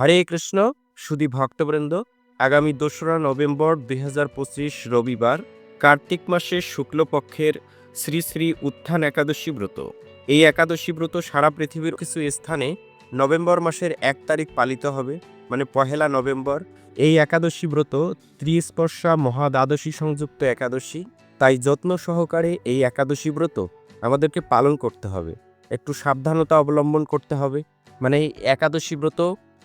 হরে কৃষ্ণ, সুধী ভক্তবৃন্দ, আগামী দোসরা নভেম্বর দুই হাজার পঁচিশ রবিবার কার্তিক মাসের শুক্লপক্ষের শ্রী শ্রী উত্থান একাদশী ব্রত। এই একাদশী ব্রত সারা পৃথিবীর কিছু স্থানে নভেম্বর মাসের এক তারিখ পালিত হবে মানে পহেলা নভেম্বর। এই একাদশী ব্রত ত্রিস্পর্শা মহাদ্বাদশী সংযুক্ত একাদশী, তাই যত্ন সহকারে এই একাদশী ব্রত আমাদেরকে পালন করতে হবে। একটু সাবধানতা অবলম্বন করতে হবে। মানে একাদশী ব্রত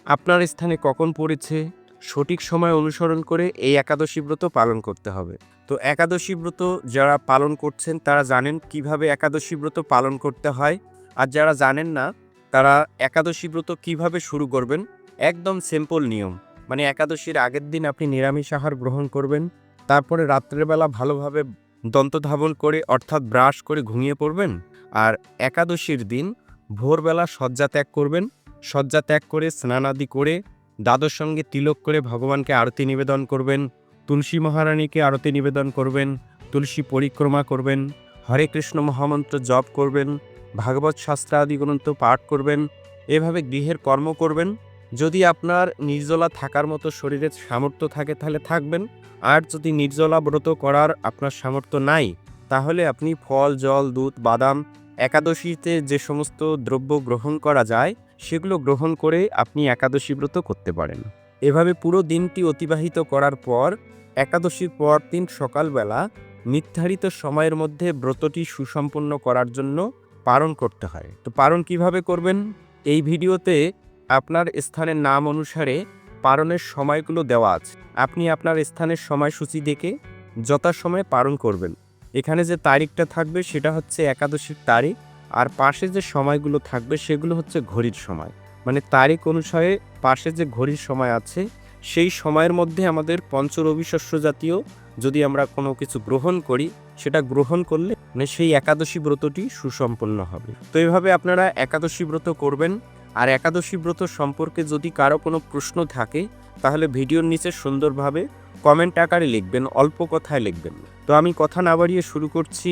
আপনার স্থানে কখন পড়েছে? সঠিক সময় অনুসরণ করে এই একাদশী ব্রত পালন করতে হবে। তো একাদশী ব্রত যারা পালন করছেন, তারা জানেন কীভাবে একাদশী ব্রত পালন করতে হয়। আর যারা জানেন না, তারা একাদশী ব্রত কীভাবে শুরু করবেন? একদম সিম্পল নিয়ম। মানে একাদশীর আগের দিন আপনি নিরামিষ আহার গ্রহণ করবেন। তারপরে রাত্রেবেলা ভালোভাবে দন্তধাবন করে, অর্থাৎ ব্রাশ করে ঘুমিয়ে পড়বেন। আর একাদশীর দিন ভোরবেলা শয্যা ত্যাগ করবেন। শয্যা ত্যাগ করে, স্নানাদি করে দাদর সঙ্গে তিলক করে ভগবানকে আরতি নিবেদন করবেন, তুলসী মহারানীকে আরতি নিবেদন করবেন, তুলসী পরিক্রমা করবেন, হরে কৃষ্ণ মহামন্ত্র জপ করবেন, ভাগবত শাস্ত্রাদি গ্রন্থ পাঠ করবেন, এভাবে গৃহের কর্ম করবেন। যদি আপনার নির্জলা থাকার মতো শরীরের সামর্থ্য থাকে তাহলে থাকবেন, আর যদি নির্জলা ব্রত করার আপনার সামর্থ্য নাই, তাহলে আপনি ফল, জল, দুধ, বাদাম, একাদশীতে যে সমস্ত দ্রব্য গ্রহণ করা যায় সেগুলো গ্রহণ করে আপনি একাদশী ব্রত করতে পারেন। এভাবে পুরো দিনটি অতিবাহিত করার পর, একাদশীর পর দিন সকালবেলা নির্ধারিত সময়ের মধ্যে ব্রতটি সুসম্পন্ন করার জন্য পারণ করতে হয়। তো পারণ কীভাবে করবেন? এই ভিডিওতে আপনার স্থানের নাম অনুসারে পারণের সময়গুলো দেওয়া আছে। আপনি আপনার স্থানের সময়সূচি দেখে যথাসময়ে পারণ করবেন। এখানে যে তারিখটা থাকবে সেটা হচ্ছে একাদশীর তারিখ। আর পাশে যে সময়গুলো থাকবে সেগুলো হচ্ছে ঘড়ির সময়। মানে তারিখ অনুসারে পাশে যে ঘড়ির সময় আছে, সেই সময়ের মধ্যে আমাদের পঞ্চরবি শস্য জাতীয় যদি আমরা কোনো কিছু গ্রহণ করি, সেটা গ্রহণ করলে মানে সেই একাদশী ব্রতটি সুসম্পন্ন হবে। তো এইভাবে আপনারা একাদশী ব্রত করবেন। আর একাদশী ব্রত সম্পর্কে যদি কারও কোনো প্রশ্ন থাকে, তাহলে ভিডিওর নিচে সুন্দরভাবে কমেন্ট আকারে লিখবেন, অল্প কথায় লিখবেন। তো আমি কথা না বাড়িয়ে শুরু করছি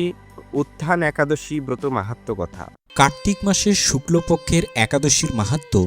উত্থান একাদশী ব্রত মাহাত্ম কথা। কার্তিক মাসের শুক্লপক্ষের একাদশীর মাহাত্ম্য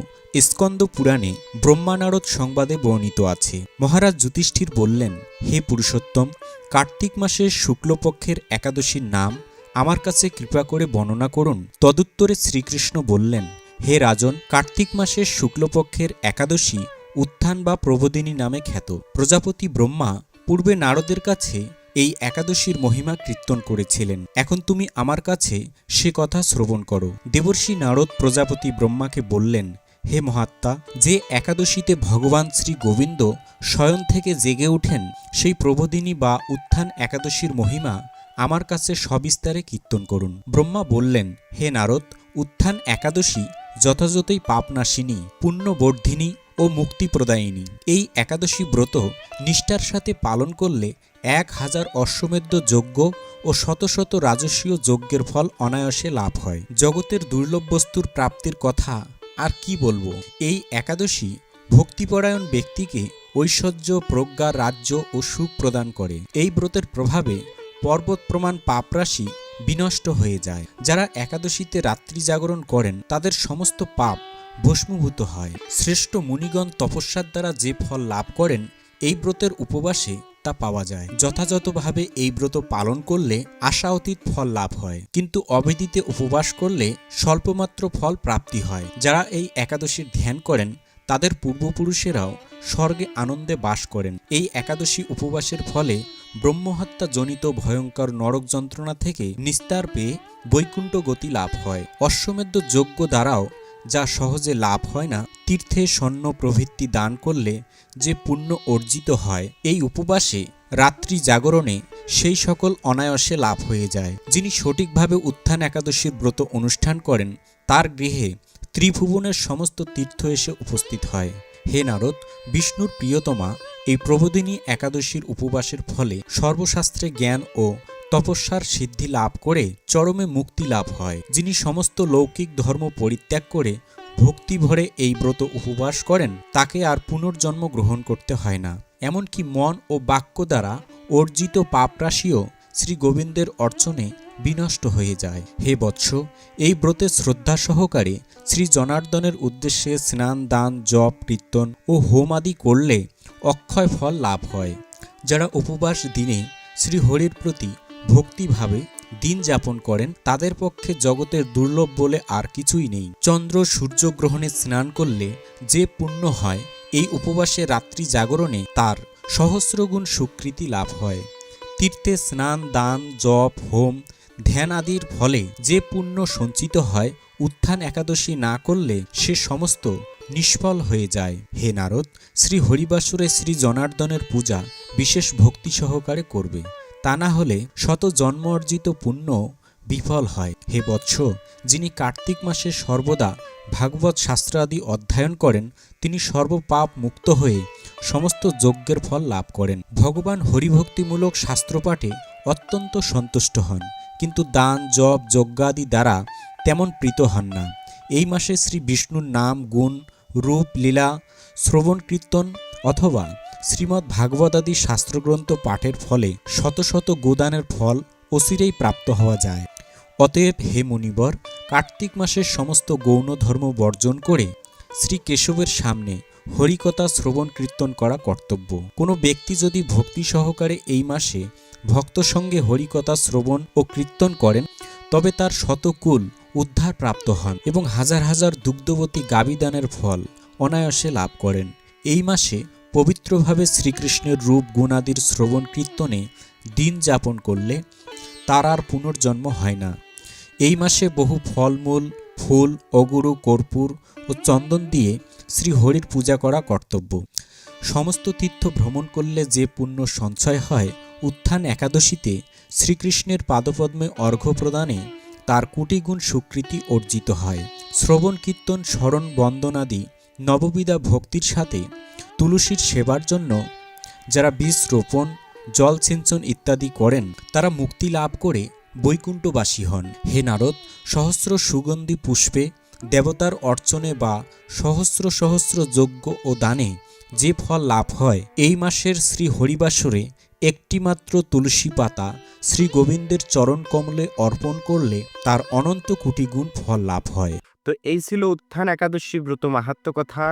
স্কন্দ পুরাণে ব্রহ্মানারদ সংবাদে বর্ণিত আছে। মহারাজ যুধিষ্ঠির বললেন, হে পুরুষোত্তম, কার্তিক মাসের শুক্লপক্ষের একাদশীর নাম আমার কাছে কৃপা করে বর্ণনা করুন। তদুত্তরে শ্রীকৃষ্ণ বললেন, হে রাজন, কার্তিক মাসের শুক্লপক্ষের একাদশী উত্থান বা প্রবোধিনী নামে খ্যাত। প্রজাপতি ব্রহ্মা পূর্বে নারদের কাছে এই একাদশীর মহিমা কীর্তন করেছিলেন। এখন তুমি আমার কাছে সে কথা শ্রবণ করো। দেবর্ষি নারদ প্রজাপতি ব্রহ্মাকে বললেন, হে মহাত্মা, যে একাদশীতে ভগবান শ্রী গোবিন্দ শয়ন থেকে জেগে ওঠেন, সেই প্রবোদিনী বা উত্থান একাদশীর মহিমা আমার কাছে সবিস্তারে কীর্তন করুন। ব্রহ্মা বললেন, হে নারদ, উত্থান একাদশী যথাযথই পাপনাশিনী, পুণ্যবর্ধিনী ও মুক্তিপ্রদায়িনী এই একাদশী ব্রত নিষ্ঠার সাথে পালন করলে এক হাজার অশ্বমেধ যজ্ঞ ও শত শত রাজস্বীয় যজ্ঞের ফল অনায়াসে লাভ হয়। জগতের দুর্লভ বস্তুর প্রাপ্তির কথা আর কি বলব? এই একাদশী ভক্তিপরায়ণ ব্যক্তিকে ঐশ্বর্য, প্রজ্ঞা, রাজ্য ও সুখ প্রদান করে। এই ব্রতের প্রভাবে পর্বত প্রমাণ পাপরাশি বিনষ্ট হয়ে যায়। যারা একাদশীতে রাত্রি জাগরণ করেন, তাদের সমস্ত পাপ ভস্মীভূত হয়। শ্রেষ্ঠ মুনিগণ তপস্যার দ্বারা যে ফল লাভ করেন, এই ব্রতের উপবাসে তা পাওয়া যায়। যথাযথভাবে এই ব্রত পালন করলে আশা অতীত ফল লাভ হয়। কিন্তু অবেদিতে উপবাস করলে স্বল্পমাত্র ফল প্রাপ্তি হয়। যারা এই একাদশীর ধ্যান করেন, তাদের পূর্বপুরুষেরাও স্বর্গে আনন্দে বাস করেন। এই একাদশী উপবাসের ফলে ব্রহ্মহত্যা জনিত ভয়ঙ্কর নরক যন্ত্রণা থেকে নিস্তার পেয়ে বৈকুণ্ঠ গতি লাভ হয়। অশ্বমেধ যজ্ঞ দ্বারাও যা সহজে লাভ হয় না, তীর্থে স্বর্ণ প্রভৃতি দান করলে যে পুণ্য অর্জিত হয়, এই উপবাসে, রাত্রি জাগরণে সেই সকল অনায়াসে লাভ হয়ে যায়। যিনি সঠিকভাবে উত্থান একাদশীর ব্রত অনুষ্ঠান করেন, তার গৃহে ত্রিভুবনের সমস্ত তীর্থ এসে উপস্থিত হয়। হে নারদ, বিষ্ণুর প্রিয়তমা, এই প্রবোদিনী একাদশীর উপবাসের ফলে সর্বশাস্ত্রে জ্ঞান ও তপস্যার সিদ্ধি লাভ করে চরমে মুক্তি লাভ হয়। যিনি সমস্ত লৌকিক ধর্ম পরিত্যাগ করে ভক্তি ভরে এই ব্রত উপবাস করেন, তাকে আর পুনর্জন্ম গ্রহণ করতে হয় না। এমনকি মন ও বাক্য দ্বারা অর্জিত পাপরাশিও শ্রী গোবিন্দের অর্চনে বিনষ্ট হয়ে যায়। হে বৎস, এই ব্রতে শ্রদ্ধা সহকারে শ্রী জনার্দনের উদ্দেশ্যে স্নান, দান, জপ, কীর্তন ও হোম আদি করলে অক্ষয় ফল লাভ হয়। যারা উপবাস দিনে শ্রী হরির প্রতি ভক্তিভাবে দিন যাপন করেন, তাদের পক্ষে জগতের দুর্লভ বলে আর কিছুই নেই। চন্দ্র সূর্যগ্রহণে স্নান করলে যে পুণ্য হয়, এই উপবাসে রাত্রি জাগরণে তার সহস্রগুণ সুকৃতি লাভ হয়। তীর্থে স্নান, দান, জপ, হোম, ধ্যান আদির ফলে যে পুণ্য সঞ্চিত হয়, উত্থান একাদশী না করলে সে সমস্ত নিষ্ফল হয়ে যায়। হে নারদ, শ্রী হরিবাসুরে শ্রী জনার্দনের পূজা বিশেষ ভক্তি সহকারে করবে। তা না হলে শত জন্ম অর্জিত পুণ্য বিফল হয়। হে বৎস, যিনি কার্তিক মাসে সর্বদা ভাগবত শাস্ত্রাদি অধ্যয়ন করেন, তিনি সর্বপাপ মুক্ত হয়ে সমস্ত যজ্ঞের ফল লাভ করেন। ভগবান হরিভক্তিমূলক শাস্ত্রপাঠে অত্যন্ত সন্তুষ্ট হন, কিন্তু দান, জপ, যজ্ঞাদি দ্বারা তেমন প্রীত হন না। এই মাসে শ্রী বিষ্ণুর নাম, গুণ, রূপ, লীলা, শ্রবণ, কীর্তন অথবা শ্রীমদ্ ভাগবতাদি শাস্ত্রগ্রন্থ পাঠের ফলে শত শত গোদানের ফল অচিরেই প্রাপ্ত হওয়া যায়। অতএব হে মুনিবর, কার্তিক মাসের সমস্ত গৌণ ধর্ম বর্জন করে শ্রী কেশবের সামনে হরিকথা শ্রবণ কীর্তন করা কর্তব্য। কোনো ব্যক্তি যদি ভক্তি সহকারে এই মাসে ভক্ত সঙ্গে হরিকথা শ্রবণ ও কীর্তন করেন, তবে তার শতকুল উদ্ধার প্রাপ্ত হন এবং হাজার হাজার দুগ্ধবতী গাবিদানের ফল অনায়াসে লাভ করেন। এই মাসে পবিত্রভাবে শ্রীকৃষ্ণের রূপ গুণাদির শ্রবণ কীর্তনে দিন যাপন করলে তার আর পুনর্জন্ম হয় না। এই মাসে বহু ফলমূল, ফুল, অগুরু, কর্পূর ও চন্দন দিয়ে শ্রী হরির পূজা করা কর্তব্য। সমস্ত তীর্থ ভ্রমণ করলে যে পুণ্য সঞ্চয় হয়, উত্থান একাদশীতে শ্রীকৃষ্ণের পাদপদ্মে অর্ঘ্য প্রদানে তার কোটিগুণ সুকৃতি অর্জিত হয়। শ্রবণ কীর্তন, স্মরণ বন্দনাদি নববিদা ভক্তির সাথে তুলসীর সেবার জন্য যারা বীজ রোপণ, জল সিঞ্চন ইত্যাদি করেন, তারা মুক্তি লাভ করে বৈকুণ্ঠবাসী হন। হে নারদ, সহস্র সুগন্ধি পুষ্পে দেবতার অর্চনে বা সহস্র সহস্র যজ্ঞ ও দানে যে ফল লাভ হয়, এই মাসের শ্রী হরিবাসরে একটিমাত্র তুলসী পাতা শ্রী গোবিন্দের চরণ কমলে অর্পণ করলে তার অনন্ত কোটিগুণ ফল লাভ হয়। তো এই ছিল উত্থান একাদশী ব্রত মাহাত্ম কথা।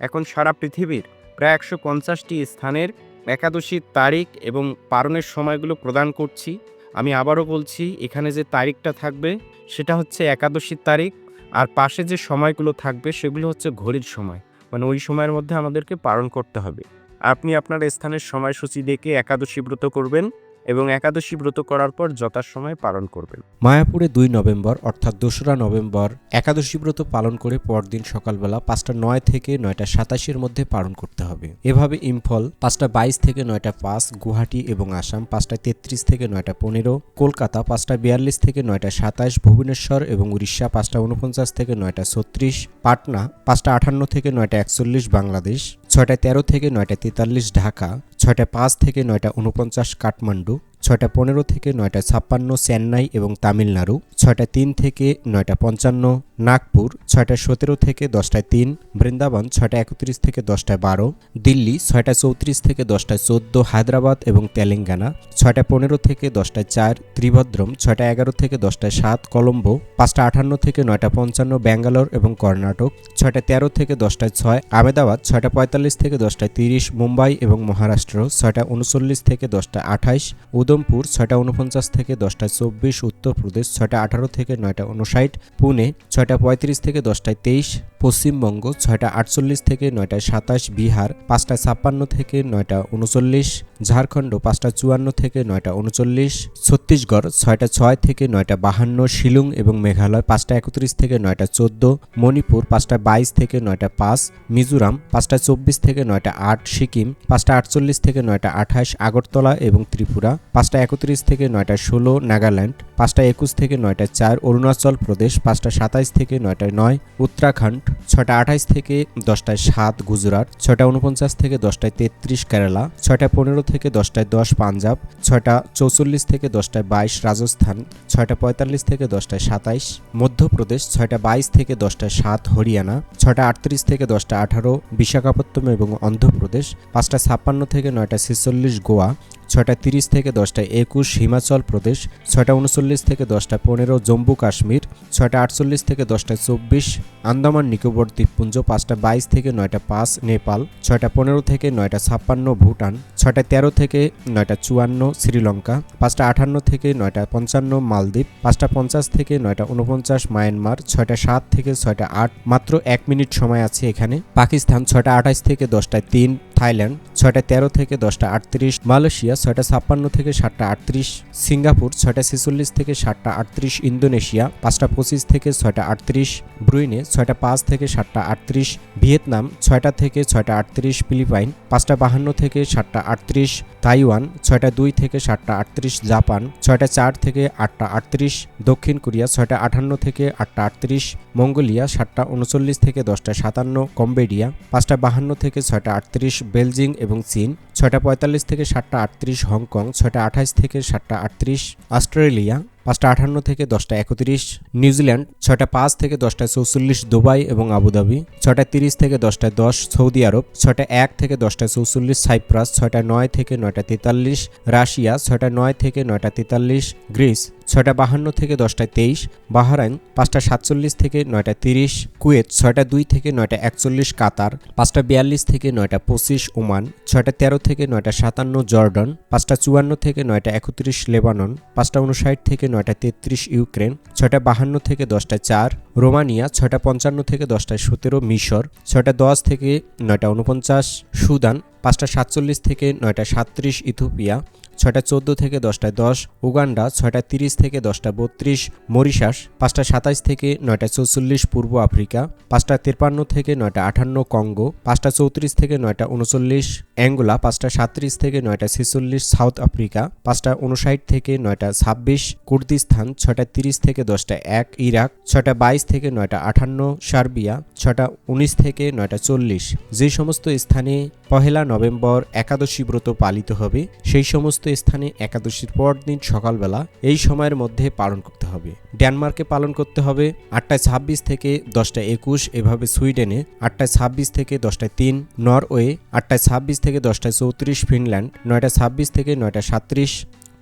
এখন সারা পৃথিবীর প্রায় একশো পঞ্চাশটি স্থানের একাদশীর তারিখ এবং পারণের সময়গুলো প্রদান করছি। আমি আবারও বলছি, এখানে যে তারিখটা থাকবে, সেটা হচ্ছে একাদশীর তারিখ, আর পাশে যে সময়গুলো থাকবে, সেগুলো হচ্ছে ঘড়ির সময়। মানে ওই সময়ের মধ্যে আমাদেরকে পালন করতে হবে। আপনি আপনার স্থানের সময়সূচি দেখে একাদশী ব্রত করবেন। এবং একাদশী ব্রত করার পর যথাসময়ে পালন করবেন। মায়াপুরে দুই নভেম্বর, অর্থাৎ দোসরা নভেম্বর, একাদশী ব্রত পালন করে পরদিন সকালবেলা পাঁচটা নয় থেকে নয়টা সাতাশের মধ্যে পালন করতে হবে। এভাবে ইম্ফল পাঁচটা বাইশ থেকে নয়টা পাঁচ, গুয়াহাটি এবং আসাম পাঁচটা তেত্রিশ থেকে নয়টা পনেরো, কলকাতা পাঁচটা বিয়াল্লিশ থেকে নয়টা সাতাশ, ভুবনেশ্বর এবং উড়িষ্যা পাঁচটা উনপঞ্চাশ থেকে নয়টা ছত্রিশ, পাটনা পাঁচটা আটান্ন থেকে নয়টা একচল্লিশ, বাংলাদেশ ছয়টা তেরো থেকে নয়টা তেতাল্লিশ, ঢাকা ছয়টা পাঁচ থেকে নয়টা উনপঞ্চাশ কাঠমান্ডু, ছয়টা পনেরো থেকে নয়টা ছাপ্পান্ন চেন্নাই এবং তামিলনাড়ু, ছয়টা তিন থেকে নয়টা পঞ্চান্ন নাগপুর ছয়টা সতেরো থেকে দশটায় তিন, বৃন্দাবন ছয়টা একত্রিশ থেকে দশটায় বারো, দিল্লি ছয়টা চৌত্রিশ থেকে দশটায় চোদ্দ, হায়দ্রাবাদ এবং তেলেঙ্গানা ছয়টা পনেরো থেকে দশটায় চার, ত্রিভদ্রম ছয়টা এগারো থেকে দশটায় সাত, কলম্বো পাঁচটা আটান্ন থেকে নয়টা পঞ্চান্ন, ব্যাঙ্গালোর এবং কর্ণাটক ছয়টা তেরো থেকে দশটায় ছয় আমেদাবাদ ছয়টা পঁয়তাল্লিশ থেকে দশটায় তিরিশ, মুম্বাই এবং মহারাষ্ট্র ছয়টা উনচল্লিশ থেকে দশটা আঠাইশ উদমপুর ছয়টা উনপঞ্চাশ থেকে দশটায় চব্বিশ, উত্তরপ্রদেশ ছয়টা আঠারো থেকে নয়টা উনষাট পুনে ছয়টা পঁয়ত্রিশ থেকে দশটায় তেইশ, পশ্চিমবঙ্গ ছয়টা আটচল্লিশ থেকে নয়টায় সাতাশ, বিহার পাঁচটা ছাপ্পান্ন থেকে নয়টা উনচল্লিশ ঝাড়খণ্ড পাঁচটা চুয়ান্ন থেকে নয়টা উনচল্লিশ, ছত্তিশগড় ছয়টা ছয় থেকে নয়টা বাহান্ন, শিলং এবং মেঘালয় পাঁচটা একত্রিশ থেকে নয়টা চোদ্দ, মণিপুর পাঁচটা বাইশ থেকে নয়টা পাঁচ, মিজোরাম পাঁচটা চব্বিশ থেকে নয়টা আট, সিকিম পাঁচটা আটচল্লিশ থেকে নয়টা আঠাশ, আগরতলা এবং ত্রিপুরা পাঁচটা একত্রিশ থেকে নয়টা ষোলো, নাগাল্যান্ড পাঁচটা একুশ থেকে নয়টা চার, অরুণাচল প্রদেশ পাঁচটা সাতাইশ থেকে নয়টা নয়, উত্তরাখণ্ড ছয়টা আঠাইশ থেকে দশটায় সাত, গুজরাট ছয়টা উনপঞ্চাশ থেকে দশটায় তেত্রিশ, কেরালা ছয়টা পনেরো থেকে দশটায় দশ পাঞ্জাব, ছয়টা চৌচল্লিশ থেকে দশটায় বাইশ রাজস্থান, ছয়টা পঁয়তাল্লিশ থেকে দশটায় সাতাইশ, মধ্যপ্রদেশ, ছয়টা বাইশ থেকে দশটায় সাত হরিয়ানা, ছয়টা আটত্রিশ থেকে দশটা আঠারো, বিশাখাপত্তনম এবং অন্ধ্রপ্রদেশ, পাঁচটা ছাপ্পান্ন থেকে নয়টা ছেচল্লিশ গোয়া ছয়টা তিরিশ থেকে দশটা একুশ হিমাচল প্রদেশ, ছয়টা উনচল্লিশ থেকে দশটা পনেরো জম্মু কাশ্মীর, ছয়টা আটচল্লিশ থেকে দশটা চব্বিশ আন্দামান, নিকোবর, দ্বীপপুঞ্জ, পাঁচটা বাইশ থেকে নয়টা পাঁচ নেপাল, ছয়টা পনেরো থেকে নয়টা ছাপ্পান্ন ভুটান, ছয়টা তেরো থেকে নয়টা চুয়ান্ন শ্রীলঙ্কা, পাঁচটা আটান্ন থেকে নয়টা পঞ্চান্ন মালদ্বীপ, পাঁচটা পঞ্চাশ থেকে নয়টা উনপঞ্চাশ মায়ানমার, ছয়টা সাত থেকে ছয়টা আট। মাত্র এক মিনিট সময় আছে এখানে। পাকিস্তান, ছয়টা আঠাশ থেকে দশটায় তিন। থাইল্যান্ড, ছয়টা তেরো থেকে দশটা আটত্রিশ, মালয়েশিয়া, ছয়টা ছাপ্পান্ন থেকে সাতটা আটত্রিশ, সিঙ্গাপুর, ছয়টা ছেচল্লিশ থেকে সাতটা আটত্রিশ, ইন্দোনেশিয়া, পাঁচটা পঁচিশ থেকে ছয়টা আটত্রিশ, ব্রুইনে, ছয়টা পাঁচ থেকে সাতটা আটত্রিশ, ভিয়েতনাম, ছয়টা থেকে ছয়টা আটত্রিশ, ফিলিপাইন, পাঁচটা বাহান্ন থেকে সাতটা আটত্রিশ, তাইওয়ান, ছয়টা দুই থেকে সাতটা আটত্রিশ, জাপান, ছয়টা চার থেকে আটটা আটত্রিশ, দক্ষিণ কোরিয়া, ছয়টা আটান্ন থেকে আটটা আটত্রিশ, মঙ্গোলিয়া, সাতটা উনচল্লিশ থেকে দশটা সাতান্ন, কম্বোডিয়া, পাঁচটা বাহান্ন থেকে ছয়টা আটত্রিশ বেলজিং এবং চীন, ছয়টা পঁয়তাল্লিশ থেকে সাতটা আটত্রিশ হংকং, ছয়টা আঠাশ থেকে সাতটা আটত্রিশ অস্ট্রেলিয়া পাঁচটা আটান্ন থেকে দশটা একত্রিশ, নিউজিল্যান্ড ছয়টা পাঁচ থেকে দশটা চৌচল্লিশ, দুবাই এবং আবুধাবি ছয়টা তিরিশ থেকে দশটা দশ, সৌদি আরব ছয়টা এক থেকে দশটা চৌচল্লিশ, সাইপ্রাস ছয়টা নয় থেকে নয়টা তেতাল্লিশ, রাশিয়া ছয়টা নয় থেকে নয়টা তেতাল্লিশ, গ্রিস ছয়টা বাহান্ন থেকে দশটা তেইশ, বাহারাইন পাঁচটা সাতচল্লিশ থেকে নয়টা তিরিশ, কুয়েত ছয়টা দুই থেকে নয়টা একচল্লিশ, কাতার পাঁচটা বিয়াল্লিশ থেকে নয়টা পঁচিশ, ওমান ছয়টা তেরো থেকে নয়টা সাতান্ন, জর্ডন পাঁচটা চুয়ান্ন থেকে নয়টা একত্রিশ, লেবানন পাঁচটা উনষাট থেকে নয়টা তেত্রিশ ইউক্রেন ছয়টা বাহান্ন থেকে দশটা চার, রোমানিয়া ছয়টা পঞ্চান্ন থেকে দশটা সতেরো মিশর ছয়টা দশ থেকে নয়টা উনপঞ্চাশ সুদান পাঁচটা সাতচল্লিশ থেকে নয়টা সাতত্রিশ ইথোপিয়া ছয়টা চোদ্দ থেকে দশটা দশ, উগান্ডা ছয়টা তিরিশ থেকে দশটা বত্রিশ, মরিশাস পাঁচটা সাতাইশ থেকে নয়টা চৌচল্লিশ পূর্ব আফ্রিকা, পাঁচটা তিপ্পান্ন থেকে নয়টা আঠান্ন কঙ্গো, পাঁচটা চৌত্রিশ থেকে নয়টা উনচল্লিশ, অ্যাঙ্গোলা পাঁচটা সাতত্রিশ থেকে নয়টা ছেচল্লিশ সাউথ আফ্রিকা, পাঁচটা উনষাট থেকে নয়টা ছাব্বিশ, কুর্দিস্তান ছয়টা তিরিশ থেকে দশটা এক, ইরাক ছয়টা বাইশ থেকে নয়টা আটান্ন, সার্বিয়া ছয়টা উনিশ থেকে নয়টা চল্লিশ। যে সমস্ত স্থানে পহেলা নভেম্বর একাদশী ব্রত পালিত হবে, সেই সমস্ত স্থানে একাদশীর পর দিন সকালবেলা এই সময়ের মধ্যে পালন করতে হবে। ডেনমার্কে পালন করতে হবে আটটায় ছাব্বিশ থেকে দশটা একুশ, এভাবে সুইডেনে আটটায় ছাব্বিশ থেকে দশটায় তিন, নরওয়ে আটটায় ছাব্বিশ থেকে দশটায় চৌত্রিশ, ফিনল্যান্ড নয়টা ছাব্বিশ থেকে নয়টা সাত্রিশ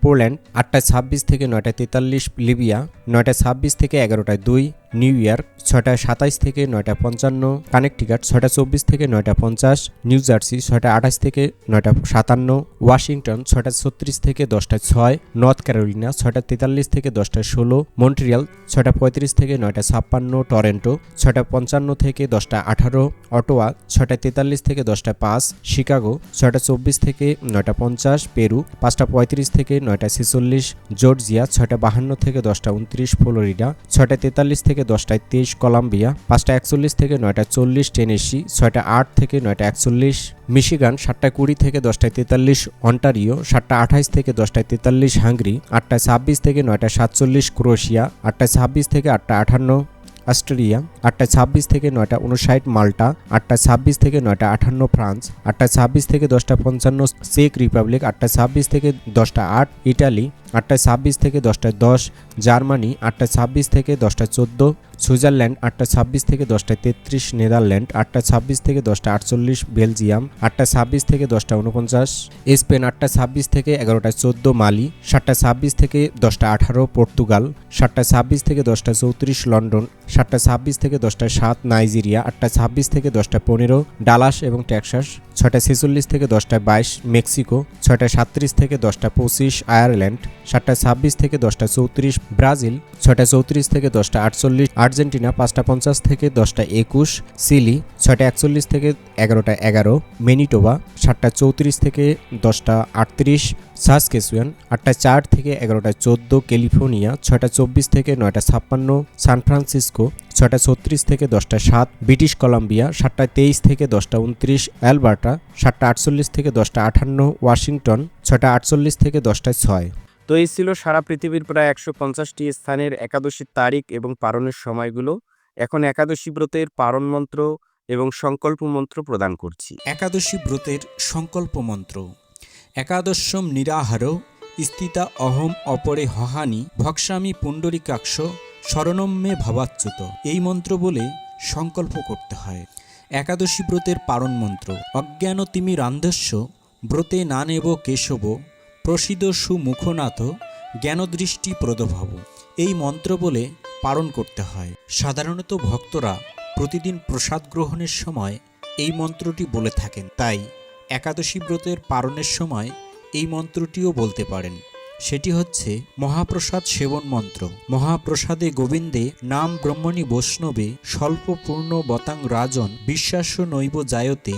পোল্যান্ড আটটায় ছাব্বিশ থেকে নয়টা তেতাল্লিশ, লিবিয়া নয়টা ছাব্বিশ থেকে এগারোটায় দুই নিউ ইয়র্ক ছয়টা সাতাইশ থেকে নয়টা পঞ্চান্ন, কানেকটিকাট ছয়টা চব্বিশ থেকে নয়টা পঞ্চাশ, নিউ জার্সি ছয়টা আঠাশ থেকে নয়টা সাতান্ন, ওয়াশিংটন ছয়টা ছত্রিশ থেকে দশটা ছয়, নর্থ ক্যারোলিনা ছয়টা তেতাল্লিশ থেকে দশটা ষোলো, মন্ট্রিয়াল ছয়টা পঁয়ত্রিশ থেকে নয়টা ছাপ্পান্ন, টরেন্টো ছয়টা পঞ্চান্ন থেকে দশটা আঠারো, অটোয়া ছয়টা তেতাল্লিশ থেকে দশটা পাঁচ, শিকাগো ছয়টা চব্বিশ থেকে নয়টা পঞ্চাশ, পেরু পাঁচটা পঁয়ত্রিশ থেকে নয়টা ছেচল্লিশ, জর্জিয়া ছয়টা বাহান্ন থেকে দশটা উনত্রিশ, ফ্লোরিডা ছয়টা তেতাল্লিশ থেকে দশটায় তেইশ কলাম্বিয়া পাঁচটা একচল্লিশ থেকে নয়টা চল্লিশ টেনেসি ছয়টা আট থেকে নয়টা একচল্লিশ মিশিগান সাতটা কুড়ি থেকে দশটায় তেতাল্লিশ অন্টারিও সাতটা আঠাইশ থেকে দশটায় তেতাল্লিশ হাঙ্গরি, আটটায় ছাব্বিশ থেকে নয়টা সাতচল্লিশ ক্রোয়েশিয়া আটটায় ছাব্বিশ থেকে আটটা আটান্ন অস্ট্রেলিয়া, আটটা ছাব্বিশ থেকে নয়টা উনষাট মাল্টা, আটটা ছাব্বিশ থেকে নয়টা আঠান্ন ফ্রান্স, আটটা ছাব্বিশ থেকে দশটা পঞ্চান্ন চেক রিপাবলিক, আটটা ছাব্বিশ থেকে দশটা আট ইটালি, আটটা ছাব্বিশ থেকে দশটা দশ জার্মানি, আটটা ছাব্বিশ থেকে দশটা চোদ্দ সুইজারল্যান্ড আটটা ছাব্বিশ থেকে দশটা তেত্রিশ, নেদারল্যান্ড আটটা ছাব্বিশ থেকে দশটা আটচল্লিশ, বেলজিয়াম আটটা ছাব্বিশ থেকে দশটা উনপঞ্চাশ, স্পেন আটটা ছাব্বিশ থেকে এগারোটা চোদ্দ, মালি সাতটা ছাব্বিশ থেকে দশটা আঠারো, পর্তুগাল সাতটা ছাব্বিশ থেকে দশটা চৌত্রিশ, লন্ডন সাতটা ছাব্বিশ থেকে দশটা সাত, নাইজেরিয়া আটটা ছাব্বিশ থেকে দশটা পনেরো, ডালাস এবং টেক্সাস ছয়টা ছেচল্লিশ থেকে দশটা বাইশ, মেক্সিকো ছয়টা সাতত্রিশ থেকে দশটা পঁচিশ, আয়ারল্যান্ড সাতটা ছাব্বিশ থেকে দশটা চৌত্রিশ, ব্রাজিল ছয়টা চৌত্রিশ থেকে দশটা আটচল্লিশ আর্জেন্টিনা পাঁচটা পঞ্চাশ থেকে দশটা একুশ সিলি ছয়টা একচল্লিশ থেকে এগারোটা এগারো, মেনিটোবা সাতটা চৌত্রিশ থেকে দশটা আটত্রিশ, সাসকেসুয়ান আটটা চার থেকে এগারোটা চোদ্দ, ক্যালিফোর্নিয়া ছয়টা চব্বিশ থেকে নয়টা ছাপ্পান্ন, সান ফ্রান্সিসকো ছয়টা ছত্রিশ থেকে দশটা সাত, ব্রিটিশ কলাম্বিয়া সাতটা তেইশ থেকে দশটা উনত্রিশ, অ্যালবার্টা সাতটা আটচল্লিশ থেকে দশটা আটান্ন ওয়াশিংটন ছয়টা আটচল্লিশ থেকে দশটা ছয়। তো এই ছিল সারা পৃথিবীর প্রায় একশো পঞ্চাশটি স্থানের একাদশীর তারিখ এবং পারণের সময়গুলো। এখন একাদশী ব্রতের পারণ মন্ত্র এবং সংকল্প মন্ত্র প্রদান করছি। একাদশী ব্রতের সংকল্প মন্ত্র। একাদশম নিরাহার, স্থিতা অহম অপরে হহানি, ভক্সামি পুণ্ডরিকাক্ষ শরণম মে ভাবাচ্যুত। এই মন্ত্র বলে সংকল্প করতে হয়। একাদশী ব্রতের পারণ মন্ত্র। অজ্ঞান তিমি রান্ধস্য, ব্রতে না নেব কেশব প্রসিদ সুমুখনাথ জ্ঞানদৃষ্টি প্রদভব এই মন্ত্র বলে পালন করতে হয়। সাধারণত ভক্তরা প্রতিদিন প্রসাদ গ্রহণের সময় এই মন্ত্রটি বলে থাকেন। তাই একাদশী ব্রতের পালনের সময় এই মন্ত্রটিও বলতে পারেন। সেটি হচ্ছে মহাপ্রসাদ সেবন মন্ত্র। মহাপ্রসাদে গোবিন্দে নাম ব্রহ্মণী বৈষ্ণবে স্বল্পপূর্ণ বতাং রাজন বিশ্বাস্য নৈব জায়তে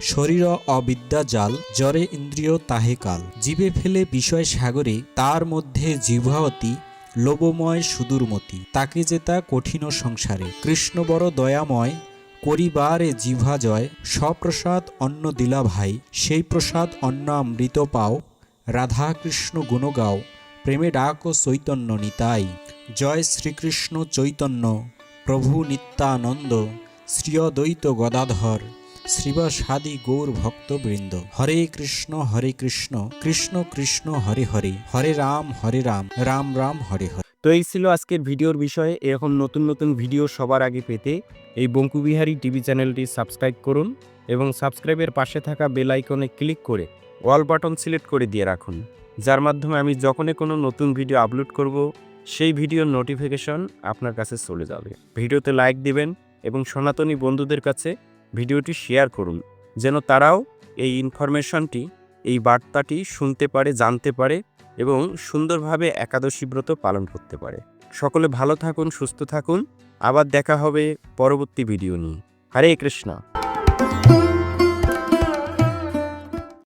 শরীর অবিদ্যা জাল জরে ইন্দ্রিয় তাহে কাল। জীবে ফেলে বিষয় সাগরে, তার মধ্যে জিহ্বাবতী লোবময় সুদূরমতি তাকে জেতা কঠিন সংসারে। কৃষ্ণ বড় দয়াময়, করিবারে জিভা জয়। সপ্রসাদ অন্ন দিলা ভাই, সেই প্রসাদ অন্ন অমৃত পাও। রাধা কৃষ্ণ গুণ গাও, প্রেমে ডাক ও চৈতন্য নিতাই। জয় শ্রীকৃষ্ণ চৈতন্য, প্রভু নিত্যানন্দ, শ্রীয়দ্বৈত গদাধর। শ্রীবাসাদি গৌর ভক্তবৃন্দ। হরে কৃষ্ণ হরে কৃষ্ণ কৃষ্ণ কৃষ্ণ, হরে হরে হরে রাম হরে রাম রাম রাম, হরে হরে। তো এই ছিল আজকের ভিডিওর বিষয়ে। এরকম নতুন নতুন ভিডিও সবার আগে পেতে এই বঙ্কুবিহারী টিভি চ্যানেলটি সাবস্ক্রাইব করুন এবং সাবস্ক্রাইবের পাশে থাকা বেল আইকনে ক্লিক করে অল বাটন সিলেক্ট করে দিয়ে রাখুন, যার মাধ্যমে আমি যখনই কোনো নতুন ভিডিও আপলোড করব, সেই ভিডিওর নোটিফিকেশন আপনার কাছে চলে যাবে। ভিডিওতে লাইক দিবেন এবং সনাতনী বন্ধুদের কাছে ভিডিওটি শেয়ার করুন, যেন তারাও এই ইনফরমেশনটি, এই বার্তাটি শুনতে পারে, জানতে পারে এবং সুন্দরভাবে একাদশী ব্রত পালন করতে পারে। সকলে ভালো থাকুন, সুস্থ থাকুন। আবার দেখা হবে পরবর্তী ভিডিও নিয়ে। হরে কৃষ্ণা।